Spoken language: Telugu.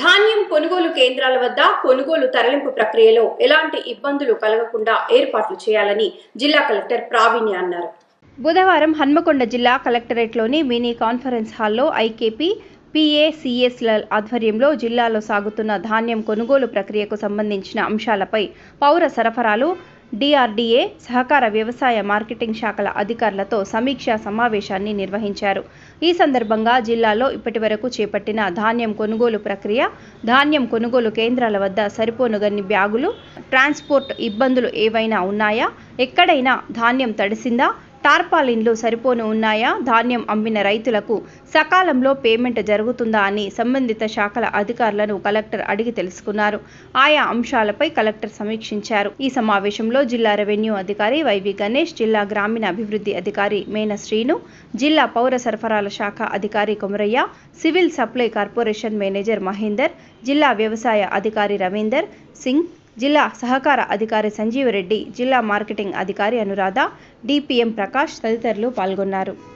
ధాన్యం కొనుగోలు కేంద్రాల వద్ద కొనుగోలు తరలింపు ప్రక్రియలో ఎలాంటి ఇబ్బందులు కలగకుండా ఏర్పాట్లు చేయాలని జిల్లా కలెక్టర్ ప్రావీణ్య అన్నారు. బుధవారం హన్మకొండ జిల్లా కలెక్టరేట్లోని మినీ కాన్ఫరెన్స్ హాల్లో ఐకేపీ పిఏసిఎస్ల ఆధ్వర్యంలో జిల్లాలో సాగుతున్న ధాన్యం కొనుగోలు ప్రక్రియకు సంబంధించిన అంశాలపై పౌర సరఫరాలు డిఆర్డీఏ సహకార వ్యవసాయ మార్కెటింగ్ శాఖల అధికారులతో సమీక్షా సమావేశాన్ని నిర్వహించారు. ఈ సందర్భంగా జిల్లాలో ఇప్పటివరకు చేపట్టిన ధాన్యం కొనుగోలు ప్రక్రియ ధాన్యం కొనుగోలు కేంద్రాల వద్ద సరిపోనుగన్ని బ్యాగులు ట్రాన్స్పోర్ట్ ఇబ్బందులు ఏవైనా ఉన్నాయా? ఎక్కడైనా ధాన్యం తడిసిందా? టార్పాలిన్లు సరిపోను ఉన్నాయా? ధాన్యం అమ్మిన రైతులకు సకాలంలో పేమెంట్ జరుగుతుందా అని సంబంధిత శాఖల అధికారులను కలెక్టర్ అడిగి తెలుసుకున్నారు. ఆయా అంశాలపై కలెక్టర్ సమీక్షించారు. ఈ సమావేశంలో జిల్లా రెవెన్యూ అధికారి వైవి గణేష్ జిల్లా గ్రామీణ అభివృద్ధి అధికారి మేన శ్రీను జిల్లా పౌర సరఫరాల శాఖ అధికారి Komaraiah civil supply corporation manager Mahender జిల్లా వ్యవసాయ అధికారి రవీందర్ సింగ్ జిల్లా సహకార అధికారి సంజీవరెడ్డి జిల్లా మార్కెటింగ్ అధికారి అనురాధ డిపిఎం ప్రకాష్ తదితరులు పాల్గొన్నారు.